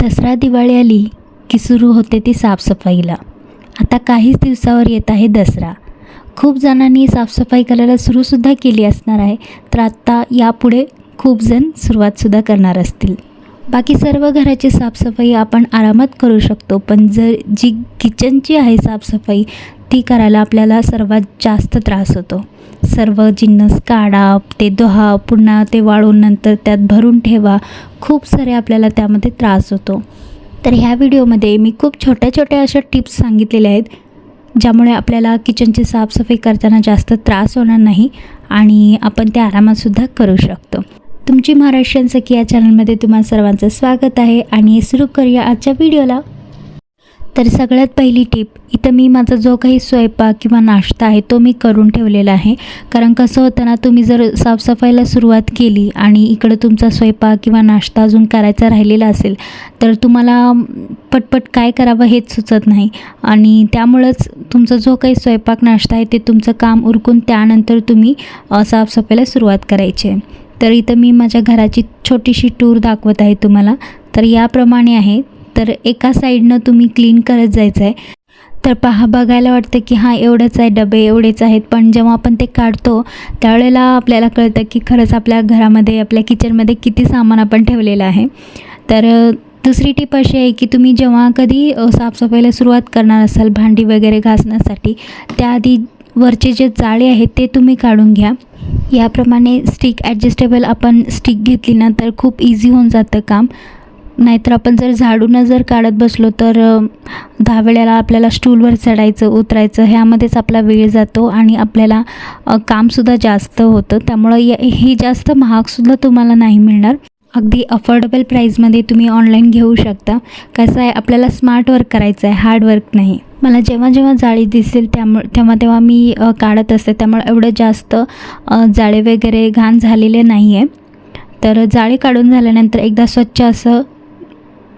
दसरा दिवाळी आली की सुरू होते ती साफसफाईला. आता काहीच दिवसावर येत आहे दसरा. खूप जणांनी साफसफाई करायला सुरूसुद्धा केली असणार आहे तर आत्ता यापुढे खूप जण सुरुवातसुद्धा करणार असतील. बाकी सर्व घराची साफसफाई आपण आरामात करू शकतो पण जर जी किचनची आहे साफसफाई ती करायला आपल्याला सर्वात जास्त त्रास होतो. सर्व जिन्नस काढा ते धुवा पुन्हा ते वाळून नंतर त्यात भरून ठेवा खूप सारे आपल्याला त्यामध्ये त्रास होतो. तर ह्या व्हिडिओमध्ये मी खूप छोट्या छोट्या अशा टिप्स सांगितलेल्या आहेत ज्यामुळे आपल्याला किचनची साफसफाई करताना जास्त त्रास होणार नाही आणि आपण ते आरामातसुद्धा करू शकतो. तुमची महाराष्ट्रीयन सखी या चॅनलमध्ये तुम्हा सर्वांचं स्वागत आहे आणि सुरू करूया आजच्या व्हिडिओला. तर सगळ्यात पहिली टीप इथं मी माझा जो काही स्वयंपाक किंवा नाश्ता आहे तो मी करून ठेवलेला आहे. कारण कसं होतं ना तुम्ही जर साफसफाईला सुरुवात केली आणि इकडं तुमचा स्वयंपाक किंवा नाश्ता अजून करायचा राहिलेला असेल तर तुम्हाला पटपट काय करावं हेच सुचत नाही. आणि त्यामुळंच तुमचा जो काही स्वयंपाक नाश्ता आहे ते तुमचं काम उरकून त्यानंतर तुम्ही साफसफाईला सुरुवात करायची आहे. तर इथं मी माझ्या घराची छोटीशी टूर दाखवत आहे तुम्हाला. तर याप्रमाणे आहे. तर एका साईडनं तुम्ही क्लीन करत जायचं आहे तर पहा बघायला वाटतं की हां एवढंच आहे डबे एवढेच आहेत. पण जेव्हा आपण ते काढतो त्यावेळेला आपल्याला कळतं की खरंच आपल्या घरामध्ये आपल्या किचनमध्ये किती सामान आपण ठेवलेलं आहे. तर दुसरी टीप अशी आहे की तुम्ही जेव्हा कधी साफसफाईला सुरुवात करणार असाल भांडी वगैरे घासण्यासाठी त्याआधी वरचे जे जाळे आहेत ते तुम्ही काढून घ्या. याप्रमाणे स्टिक ॲडजस्टेबल आपण स्टिक घेतली ना तर खूप इझी होऊन जातं काम. नाहीतर आपण जर झाडूनं जर काढत बसलो तर दहा वेळेला आपल्याला स्टूलवर चढायचं उतरायचं ह्यामध्येच आपला वेळ जातो आणि आपल्याला कामसुद्धा जास्त होतं. त्यामुळं हे जास्त महागसुद्धा तुम्हाला नाही मिळणार. अगदी अफोर्डेबल प्राईजमध्ये तुम्ही ऑनलाईन घेऊ शकता. कसं आहे आपल्याला स्मार्ट वर्क करायचं आहे हार्ड वर्क नाही. मला जेव्हा जेव्हा जाळी दिसेल त्यामुळे तेव्हा तेव्हा मी काढत असते. त्यामुळे एवढं जास्त जाळे वगैरे घाण झालेले नाही आहे तर जाळी काढून झाल्यानंतर एकदा स्वच्छ असं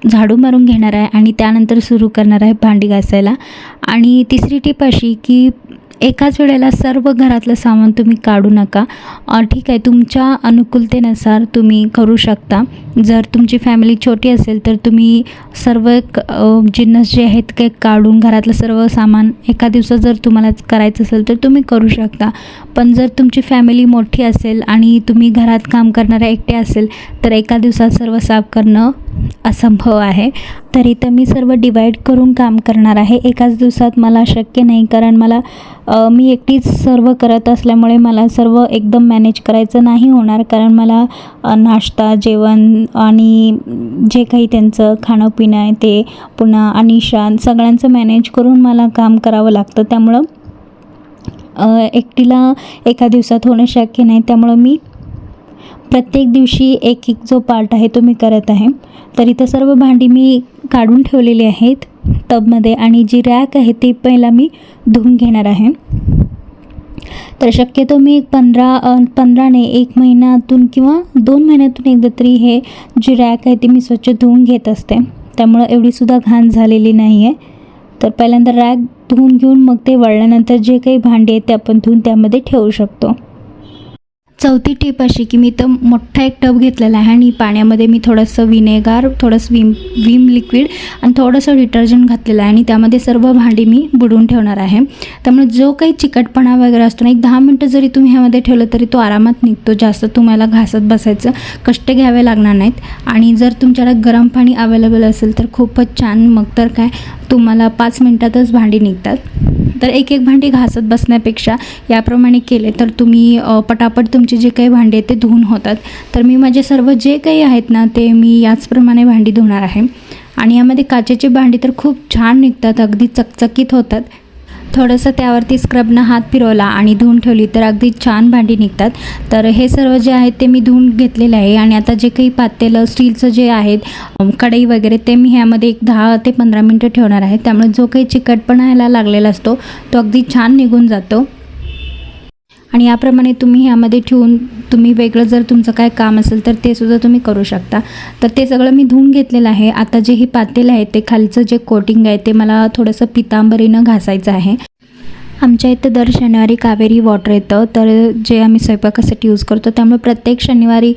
झाडू मारून घेणार आहे आणि त्यानंतर सुरू करणार आहे भांडी घासायला. आणि तिसरी टीप अशी की एकाच वेळेला सर्व घरातलं सामान तुम्ही काढू नका. ठीक आहे तुमच्या अनुकूलतेनुसार तुम्ही करू शकता. जर तुमची फॅमिली छोटी असेल तर तुम्ही सर्व जिन्नस जे आहेत ते काढून घरातलं सर्व सामान एका दिवसात जर तुम्हाला करायचं असेल तर तुम्ही करू शकता. पण जर तुमची फॅमिली मोठी असेल आणि तुम्ही घरात काम करणाऱ्या एकटे असेल तर एका दिवसात सर्व साफ करणं असंभव आहे. तर इथं मी सर्व डिवाईड करून काम करणार आहे. एकाच दिवसात मला शक्य नाही कारण मला मी एकटीच सर्व करत असल्यामुळे मला सर्व एकदम मॅनेज करायचं नाही होणार कारण मला नाश्ता जेवण आणि जे काही त्यांचं खाणं पिणं आहे ते पुन्हा अनिशान सगळ्यांचं मॅनेज करून मला काम करावं लागतं. त्यामुळं एकटीला एका दिवसात होणं शक्य नाही. त्यामुळं मी प्रत्येक दिवशी एक एक जो पार्ट आहे तो मी करत आहे. तर इथं सर्व भांडी मी काढून ठेवलेली आहेत टबमध्ये आणि जी रॅक आहे ती पहिला मी धुवून घेणार आहे. तर शक्यतो मी एक पंधरा पंधराने एक महिन्यातून किंवा दोन महिन्यातून एकदा तरी हे जी रॅक आहे ती मी स्वच्छ धुवून घेत असते. त्यामुळं एवढीसुद्धा घाण झालेली नाही आहे तर पहिल्यांदा रॅक धुवून घेऊन मग ते वळल्यानंतर जे काही भांडी आहेत ते आपण धुवून त्यामध्ये ठेवू शकतो. चौथी टीप अशी की मी तर मोठा एक टब घेतलेला आहे आणि पाण्यामध्ये मी थोडंसं विनेगार थोडंसं विम विम लिक्विड आणि थोडंसं डिटर्जंट घातलेलं आहे आणि त्यामध्ये सर्व भांडी मी बुडवून ठेवणार आहे. त्यामुळे जो काही चिकटपणा वगैरे असतो ना एक दहा मिनटं जरी तुम्ही ह्यामध्ये ठेवलं तरी तो आरामात निघतो. जास्त तुम्हाला घासत बसायचं कष्ट घ्यावे लागणार नाहीत. आणि जर तुमच्याकडे गरम पाणी अवेलेबल असेल तर खूपच छान. मग तर काय तुम्हाला पाच मिनटातच भांडी निघतात. तर एक एक भांडी घासत बसण्यापेक्षा याप्रमाणे केले तर तुम्ही पटापट तुमचे जे काही भांडे आहेत ते धुवून होतात. तर मी माझे सर्व जे काही आहेत ना ते मी याचप्रमाणे भांडी धुणार आहे. आणि यामध्ये काचेची भांडी तर खूप छान निघतात अगदी चकचकीत होतात. थोडंसं त्यावरती स्क्रबनं हात फिरवला आणि धुवून ठेवली तर अगदी छान भांडी निघतात. तर हे सर्व जे आहेत ते मी धुवून घेतलेलं आहे आणि आता जे काही पातेलं स्टीलचं जे आहेत कढई वगैरे ते मी ह्यामध्ये एक दहा ते पंधरा मिनटं ठेवणार आहे. त्यामुळे जो काही चिकटपणा ह्याला लागलेला असतो तो अगदी छान निघून जातो. आणि याप्रमाणे तुम्ही ह्यामध्ये ठेवून तुम्ही वेगळं जर तुमचं काय काम असेल तर ते सुद्धा तुम्ही करू शकता. तर ते सगळं मी धुवून घेतलेलं आहे. आता जे ही पातेलं आहे ते खालचं जे कोटिंग आहे ते मला थोडंसं पितांबरीनं घासायचं आहे. आमच्या इथं दर शनिवारी कावेरी वॉटर येतं. तर जे आम्ही स्वयंपाकासाठी यूज करतो त्यामुळे प्रत्येक शनिवारी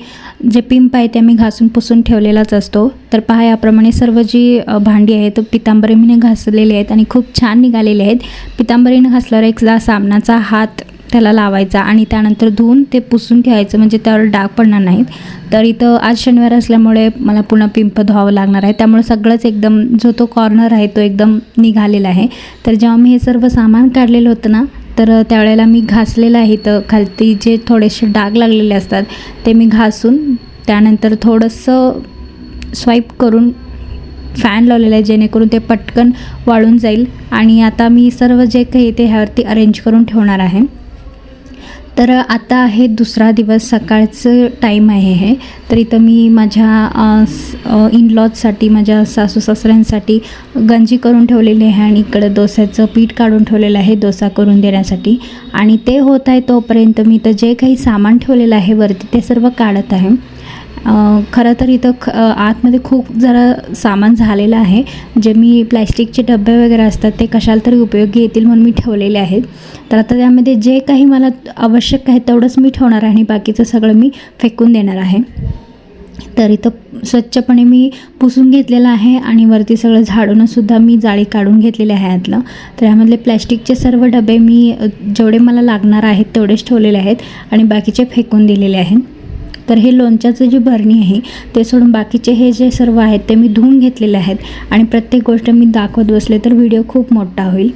जे पिंप आहे ते आम्ही घासून पुसून ठेवलेलाच असतो. तर पहा याप्रमाणे सर्व जी भांडी आहेत पितांबरीने घासलेली आहेत आणि खूप छान निघालेली आहेत. पितांबरीने घासल्यावर एकदा सामनाचा हात त्याला लावायचा आणि त्यानंतर धुवून ते पुसून ठेवायचं म्हणजे त्यावर डाग पडणार नाहीत. तर इथं आज शनिवार असल्यामुळे मला पुन्हा पिंप धुवावं लागणार आहे. त्यामुळे सगळंच एकदम जो तो कॉर्नर आहे तो एकदम निघालेला आहे. तर जेव्हा मी हे सर्व सामान काढलेलं होतं ना तर त्यावेळेला मी घासलेलं आहे तर खालती जे थोडेसे डाग लागलेले असतात ते मी घासून त्यानंतर थोडंसं स्वाईप करून फॅन लावलेला आहे जेणेकरून ते पटकन वाळून जाईल. आणि आता मी सर्व जे काही ते ह्यावरती अरेंज करून ठेवणार आहे. तर आता आहे दुसरा दिवस सकाळचं टाईम आहे हे. तर इथं मी माझ्या इनलॉजसाठी माझ्या सासू सासऱ्यांसाठी गंजी करून ठेवलेली आहे आणि इकडं डोस्याचं पीठ काढून ठेवलेलं आहे डोसा करून देण्यासाठी. आणि ते होत आहे तोपर्यंत मी तर जे काही सामान ठेवलेलं आहे वरती ते सर्व काढत आहे. खरं तर इथं ख आतमध्ये खूप जरा सामान झालेलं आहे. जे मी प्लॅस्टिकचे डबे वगैरे असतात ते कशाला तरी उपयोगी येतील म्हणून मी ठेवलेले आहेत. तर आता त्यामध्ये जे काही मला आवश्यक आहे तेवढंच मी ठेवणार आहे आणि बाकीचं सगळं मी फेकून देणार आहे. तर इथं स्वच्छपणे मी पुसून घेतलेलं आहे आणि वरती सगळं झाडूनसुद्धा मी जाळी काढून घेतलेली आहे यातलं तर यामधले प्लॅस्टिकचे सर्व डबे मी जेवढे मला लागणार आहेत तेवढेच ठेवलेले आहेत आणि बाकीचे फेकून दिलेले आहेत. तर हे लोणच्याचं जी भरणी आहे ते सोडून बाकीचे हे जे सर्व आहेत ते मी धुवून घेतलेले आहेत. आणि प्रत्येक गोष्ट मी दाखवत बसले तर व्हिडिओ खूप मोठा होईल.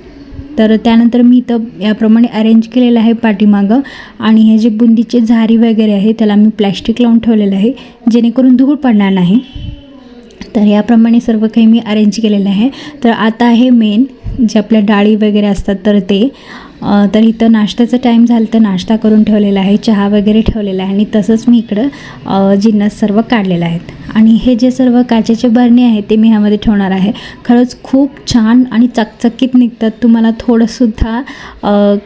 तर त्यानंतर मी इथं याप्रमाणे अरेंज केलेलं आहे पाठीमागं. आणि हे जे बुंदीचे झारी वगैरे आहे त्याला मी प्लॅस्टिक लावून ठेवलेलं आहे जेणेकरून धूळ पडणार नाही. तर याप्रमाणे सर्व काही मी अरेंज केलेलं आहे. तर आता आहे मेन जे आपल्या डाळी वगैरे असतात तर ते तर इथं नाश्त्याचं टाईम झालं तर नाश्ता करून ठेवलेला आहे. चहा वगैरे ठेवलेला आहे. आणि तसंच मी इकडं जिन्नस सर्व काढलेलं आहेत. आणि हे जे सर्व काचेचे बरणी आहेत ते मी ह्यामध्ये ठेवणार आहे. खरंच खूप छान आणि चकचकीत निघतात. तुम्हाला थोडंसुद्धा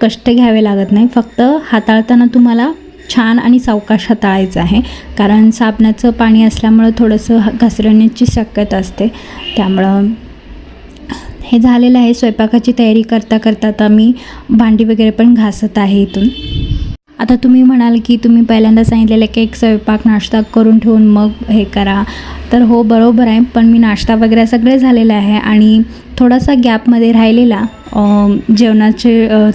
कष्ट घ्यावे लागत नाही. फक्त हाताळताना तुम्हाला छान आणि सावकाश हाताळायचं आहे. कारण साबणाचं पाणी असल्यामुळं थोडंसं ह- घसरण्याची शक्यता असते. त्यामुळं हे झालेलं आहे. स्वयंपाकाची तयारी करता करता आता मी भांडी वगैरे पण घासत आहे इथून. आता तुम्ही म्हणाल की तुम्ही पहिल्यांदा सांगितलेलं की एक स्वयंपाक नाश्ता करून ठेवून मग हे करा. तर हो बरोबर आहे. पण मी नाश्ता वगैरे सगळे झालेलं आहे आणि थोडासा गॅपमध्ये राहिलेला. जेवणाची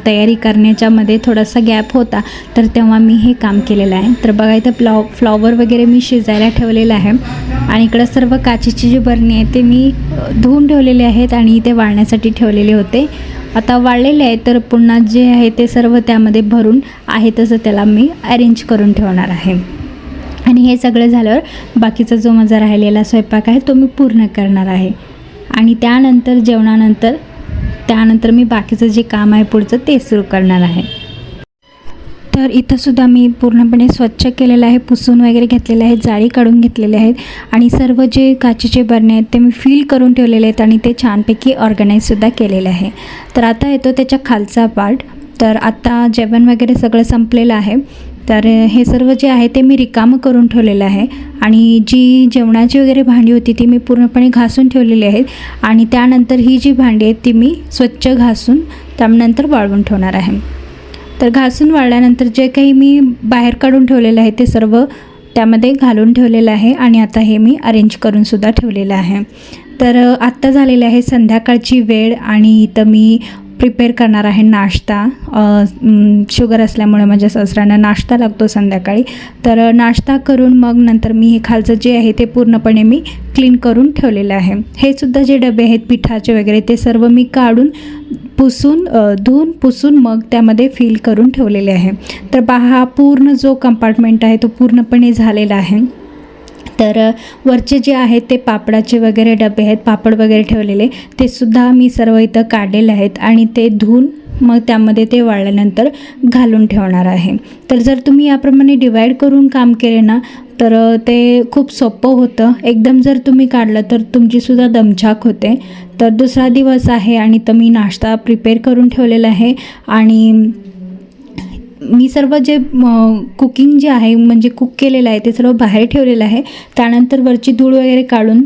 तयारी करण्याच्यामध्ये थोडासा गॅप होता. तर तेव्हा मी हे काम केलेलं आहे. तर बघा इथं फ्लॉ फ्लॉवर वगैरे मी शिजायला ठेवलेलं आहे. आणि इकडं सर्व काचेची जी बरणी आहे ते मी धुवून ठेवलेले आहेत आणि ते वाळण्यासाठी ठेवलेले होते. आता वाळलेले आहे तर पुन्हा जे आहे ते सर्व त्यामध्ये भरून आहे तसं त्याला मी अरेंज करून ठेवणार आहे. आणि हे सगळं झाल्यावर बाकीचा जो माझा राहिलेला स्वयंपाक आहे तो मी पूर्ण करणार आहे. आणि त्यानंतर जेवणानंतर त्यानंतर मी बाकीचं जे काम आहे पुढचं ते सुरू करणार आहे. तर इथंसुद्धा मी पूर्णपणे स्वच्छ केलेलं आहे पुसून वगैरे घेतलेलं आहे जाळी काढून घेतलेले आहेत आणि सर्व जे काचेचे बरणे आहेत ते मी फील करून ठेवलेले आहेत आणि ते छानपैकी ऑर्गनाईजसुद्धा केलेले आहे. तर आता येतो त्याच्या खालचा पार्ट तर आत्ता जेवण वगैरे सगळं संपलेलं आहे. तर हे सर्व जे आहे ते मी रिकामं करून ठेवलेलं आहे. आणि जी जेवणाची वगैरे भांडी होती ती मी पूर्णपणे घासून ठेवलेली आहेत. आणि त्यानंतर ही जी भांडी आहेत ती मी स्वच्छ घासून त्यानंतर वाळवून ठेवणार आहे. तर घासून वाळल्यानंतर जे काही मी बाहेर काढून ठेवलेलं आहे ते सर्व त्यामध्ये घालून ठेवलेलं आहे. आणि आता हे मी अरेंज करूनसुद्धा ठेवलेलं आहे. तर आत्ता झालेली आहे संध्याकाळची वेळ आणि इथं मी प्रिपेअर करणार आहे नाश्ता. शुगर असल्यामुळे माझ्या सासऱ्यांना नाश्ता लागतो संध्याकाळी. तर नाश्ता करून मग नंतर मी हे खालचं जे आहे ते पूर्णपणे मी क्लीन करून ठेवलेलं आहे. हे सुद्धा जे डबे आहेत पिठाचे वगैरे ते सर्व मी काढून पुसून धुवून पुसून मग त्यामध्ये फिल करून ठेवलेले आहे. तर पहा हा पूर्ण जो कंपार्टमेंट आहे तो पूर्णपणे झालेला आहे. तर वरचे जे आहेत ते पापडाचे वगैरे डबे आहेत पापड वगैरे ठेवलेले ते सुद्धा मी सर्व इथं काढलेले आहेत आणि ते धुवून मग त्यामध्ये ते वाळल्यानंतर घालून ठेवणार आहे. तर जर तुम्ही याप्रमाणे डिवाईड करून काम केले ना तर ते खूप सोपं होतं. एकदम जर तुम्ही काढलं तर तुमचीसुद्धा दमछाक होते. तर दुसरा दिवस आहे आणि तर मी नाश्ता प्रिपेअर करून ठेवलेला आहे आणि मी सर्व जे कुकिंग जे आहे म्हणजे कुक केलेलं आहे ते सर्व बाहेर ठेवलेलं आहे. त्यानंतर वरची धूळ वगैरे काढून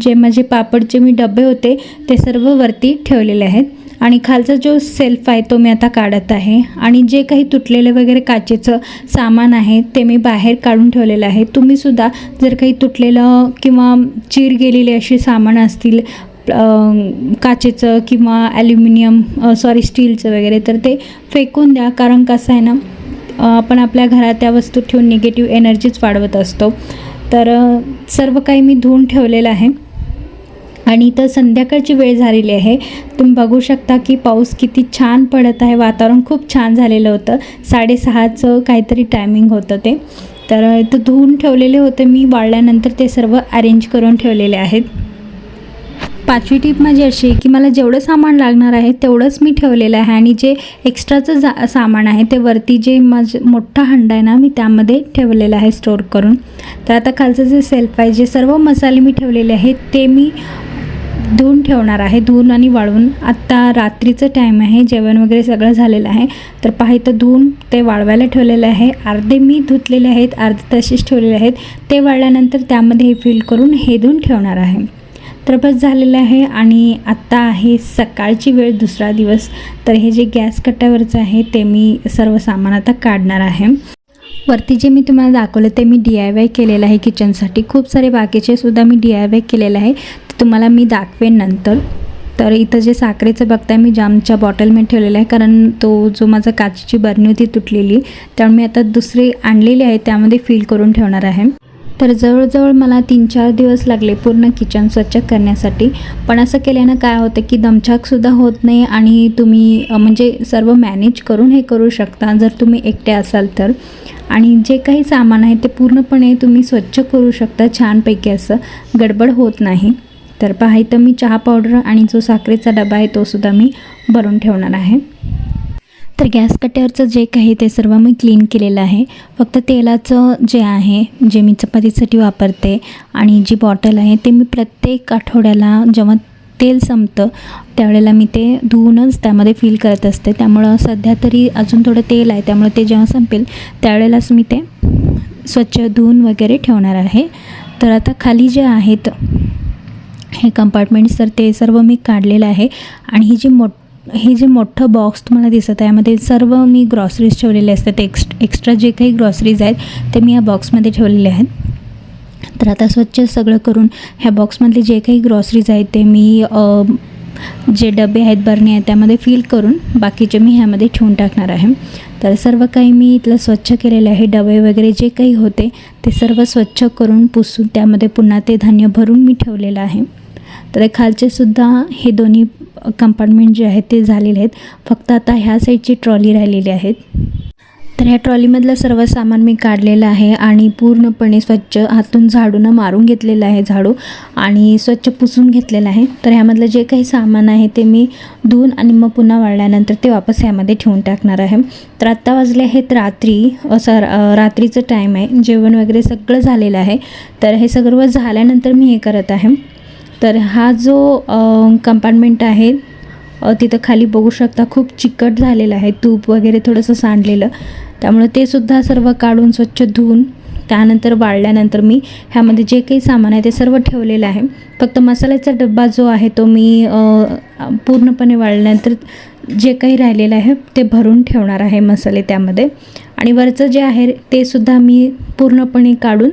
जे माझे पापडचे मी डबे होते ते सर्व वरती ठेवलेले आहेत. आणि खालचा जो सेल्फ आहे तो मी आता काढत आहे. आणि जे काही तुटलेलं वगैरे काचेचं सामान आहे ते मी बाहेर काढून ठेवलेलं आहे. तुम्हीसुद्धा जर काही तुटलेलं किंवा चीर गेलेले असे सामान असतील काचेचं किंवा ॲल्युमिनियम सॉरी स्टीलचं वगैरे तर ते फेकून द्या. कारण कसं आहे ना आपण आपल्या घरात त्या वस्तू ठेवून निगेटिव्ह एनर्जीच वाढवत असतो. तर सर्व काही मी धुवून ठेवलेलं आहे. आणि तर संध्याकाळची वेळ झालेली आहे. तुम्ही बघू शकता की पाऊस किती छान पडत आहे. वातावरण खूप छान झालेलं होतं. साडेसहाचं काहीतरी टायमिंग होतं ते. तर इथं धुवून ठेवलेले होते मी. वाळल्यानंतर ते सर्व अरेंज करून ठेवलेले आहेत. पाचवी टीप माझी अशी आहे की मला जेवढं सामान लागणार आहे तेवढंच मी ठेवलेलं आहे आणि जे एक्स्ट्राचं जा सामान आहे ते वरती जे माझं मोठा हंडा आहे ना मी त्यामध्ये ठेवलेलं आहे स्टोअर करून. तर आता खालचं जे सेल्फ आहे जे सर्व मसाले मी ठेवलेले आहेत ते मी धुवून ठेवणार आहे. धुवून आणि वाळवून. आत्ता रात्रीचं टाईम आहे जेवण वगैरे सगळं झालेलं आहे. तर पाहि तर धुवून ते वाळवायला ठेवलेलं आहे. अर्धे मी धुतलेले आहेत अर्धे तसेच ठेवलेले आहेत. ते वाळल्यानंतर त्यामध्ये हे फिल करून हे धुवून ठेवणार आहे. तर बस झालेलं आहे आणि आत्ता आहे सकाळची वेळ दुसरा दिवस. तर हे जे गॅस कट्ट्यावरचं आहे ते मी सर्व सामान आता काढणार आहे. वरती जे मी तुम्हाला दाखवलं ते मी डी आय वाय केलेलं आहे किचनसाठी खूप सारे बाकीचे सुद्धा मी डी आय वाय केलेलं आहे. ते तुम्हाला मी दाखवेन नंतर. तर इथं जे साखरेचं बघताय मी जामच्या बॉटल मी ठेवलेलं आहे कारण तो जो माझा काचेची बरणी होती तुटलेली त्यामुळे मी आता दुसरी आणलेली आहे त्यामध्ये फिल करून ठेवणार आहे. तर जवळजवळ मला तीन चार दिवस लागले पूर्ण किचन स्वच्छ करण्यासाठी. पण असं केल्यानं काय होतं की दमछाकसुद्धा होत नाही आणि तुम्ही म्हणजे सर्व मॅनेज करून हे करू शकता जर तुम्ही एकटे असाल तर. आणि जे काही सामान आहे ते पूर्णपणे तुम्ही स्वच्छ करू शकता छानपैकी असं गडबड होत नाही. तर पहा इथं मी चहा पावडर आणि जो साखरेचा डबा आहे तोसुद्धा मी भरून ठेवणार आहे. तर गॅस कट्ट्यावरचं जे काही ते सर्व मी क्लीन केलेलं आहे. फक्त तेलाचं जे आहे जे मी चपातीसाठी वापरते आणि जी बॉटल आहे ते मी प्रत्येक आठवड्याला जेव्हा तेल संपतं त्यावेळेला मी ते धुवूनच त्यामध्ये फील करत असते. त्यामुळं सध्या तरी अजून थोडं तेल आहे त्यामुळे ते जेव्हा संपेल त्यावेळेलाच मी ते स्वच्छ धुवून वगैरे ठेवणार आहे. तर आता खाली जे आहेत हे कंपार्टमेंट्स तर ते सर्व मी काढलेलं आहे. आणि ही जी मोठ हे जे मोठं बॉक्स तुम्हाला दिसत आहे यामध्ये सर्व मी ग्रॉसरीज ठेवलेले असतात. एक्स एक्स्ट्रा जे काही ग्रॉसरीज आहेत ते मी या बॉक्समध्ये ठेवलेले आहेत. तर आता स्वच्छ सगळं करून ह्या बॉक्समधले जे काही ग्रॉसरीज आहेत ते मी जे डबे आहेत बरणे आहेत त्यामध्ये फिल करून बाकीचे मी ह्यामध्ये ठेवून टाकणार आहे. तर सर्व काही मी इथलं स्वच्छ केलेलं आहे. डबे वगैरे जे काही होते ते सर्व स्वच्छ करून पुसून त्यामध्ये पुन्हा ते धान्य भरून मी ठेवलेलं आहे. तर खालचेसुद्धा हे दोन्ही कंपार्टमेंट जे आहेत ते झालेले आहेत. फक्त आता ह्या साईडची ट्रॉली राहिलेली आहेत. तर ह्या ट्रॉलीमधलं सर्व सामान मी काढलेलं आहे आणि पूर्णपणे स्वच्छ हातून झाडूनं मारून घेतलेलं आहे झाडू आणि स्वच्छ पुसून घेतलेलं आहे. तर ह्यामधलं जे काही सामान आहे ते मी धुवून आणि मग पुन्हा वाळल्यानंतर ते वापस ह्यामध्ये ठेवून टाकणार आहे. तर आत्ता वाजले आहेत रात्री असं रा- रात्रीचं टाईम आहे. जेवण वगैरे सगळं झालेलं आहे. तर हे सर्व झाल्यानंतर मी हे करत आहे. तर हा जो कंपार्टमेंट आहे तिथं खाली बघू शकता खूप चिकट झालेलं आहे तूप वगैरे थोडंसं सांडलेलं. त्यामुळे ते सुद्धा सर्व काढून स्वच्छ धुवून त्यानंतर वाळल्यानंतर मी ह्यामध्ये जे काही सामान आहे ते सर्व ठेवलेलं आहे. फक्त मसाल्याचा डब्बा जो आहे तो मी पूर्णपणे वाळल्यानंतर जे काही राहिलेलं आहे ते भरून ठेवणार आहे मसाले त्यामध्ये. आणि वरचं जे आहे ते सुद्धा मी पूर्णपणे काढून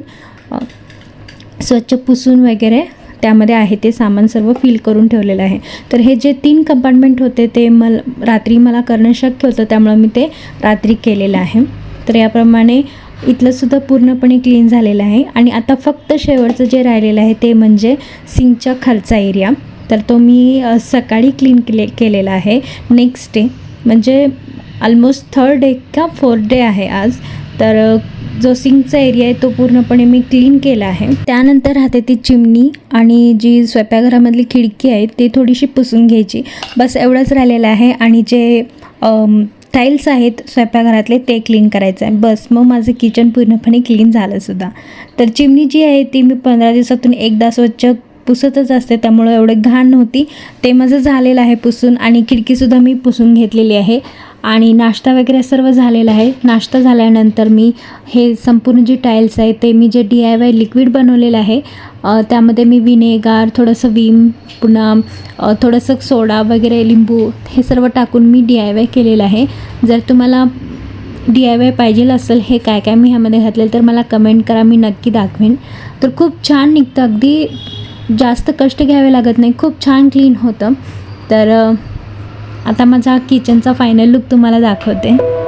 स्वच्छ पुसून वगैरे त्यामध्ये आहे ते सामान सर्व फिल करून ठेवलेलं आहे. तर हे जे तीन कंपार्टमेंट होते ते मल रात्री मला करणं शक्य होतं त्यामुळं मी ते रात्री केलेलं आहे. तर याप्रमाणे इथलंसुद्धा पूर्णपणे क्लीन झालेलं आहे. आणि आता फक्त शेवटचं जे राहिलेलं आहे ते म्हणजे सिंकच्या खालचा एरिया तर तो मी सकाळी क्लीन केले केलेला आहे. नेक्स्ट डे म्हणजे ऑलमोस्ट थर्ड डे का फोर्थ डे आहे आज. तर जो सिंकचा एरिया आहे तो पूर्णपणे मी क्लीन केला आहे. त्यानंतर राहते ती चिमणी आणि जी स्वयंपाकघरामधली खिडकी आहे ती थोडीशी पुसून घ्यायची. बस एवढंच राहिलेलं आहे आणि जे टाईल्स आहेत स्वयंपाकघरातले ते क्लीन करायचं आहे. बस मग माझं किचन पूर्णपणे क्लीन झालं सुद्धा. तर चिमणी जी आहे ती मी पंधरा दिवसातून एकदा स्वच्छ पुसतच असते. त्यामुळं एवढं घाण नव्हती. ते माझं झालेलं आहे पुसून आणि खिडकीसुद्धा मी पुसून घेतलेली आहे. आणि नाश्ता वगैरे सर्व झालेला आहे. नाश्ता झाल्यानंतर मी हे संपूर्ण जे टाईल्स आहे ते मी जे डी आय वाय लिक्विड बनवलेलं आहे त्यामध्ये मी विनेगार थोडंसं विम पुन्हा थोडंसं सोडा वगैरे लिंबू हे सर्व टाकून मी डी आय वाय केलेलं आहे. जर तुम्हाला डी आय वाय पाहिजे असेल हे काय काय मी ह्यामध्ये घातलेलं तर मला कमेंट करा मी नक्की दाखवेन. तर खूप छान निघतं. अगदी जास्त कष्ट घ्यावे लागत नाही. खूप छान क्लीन होतं. तर आता माझा किचनचा फायनल लुक तुम्हाला दाखवते.